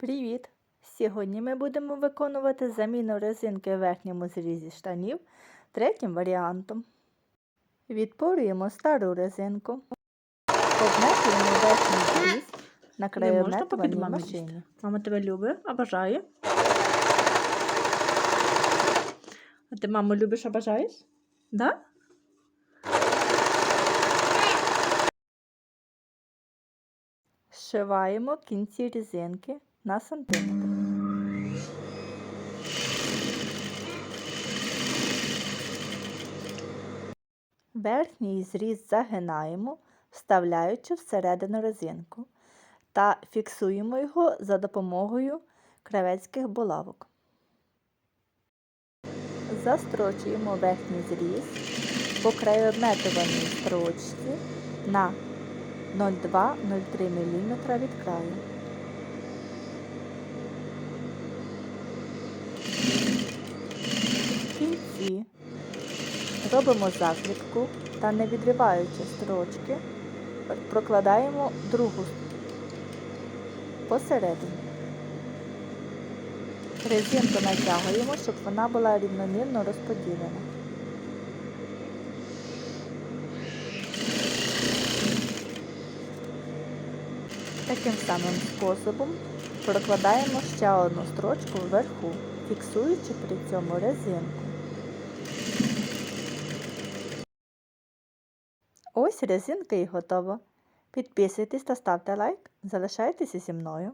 Привіт! Сьогодні ми будемо виконувати заміну резинки в верхньому зрізі штанів третім варіантом. Відпорюємо стару резинку, обметуємо верхній зріз на маму машині. Мама тебе любить, обожає. А ти маму любиш, обожаєш? Да? Зшиваємо кінці резинки на сантиметр. Верхній зріз загинаємо, вставляючи всередину резинку та фіксуємо його за допомогою кравецьких булавок. Застрочуємо верхній зріз по краєобметуваній строчці на 0,2-0,3 мм від краю. В кінці робимо закріпку та не відриваючи строчки, прокладаємо другу посередині. Резинку натягуємо, щоб вона була рівномірно розподілена. Таким самим способом прокладаємо ще одну строчку вверху, фіксуючи при цьому резинку. Ось резинки і готова. Підписуйтесь та ставте лайк. Залишайтеся зі мною.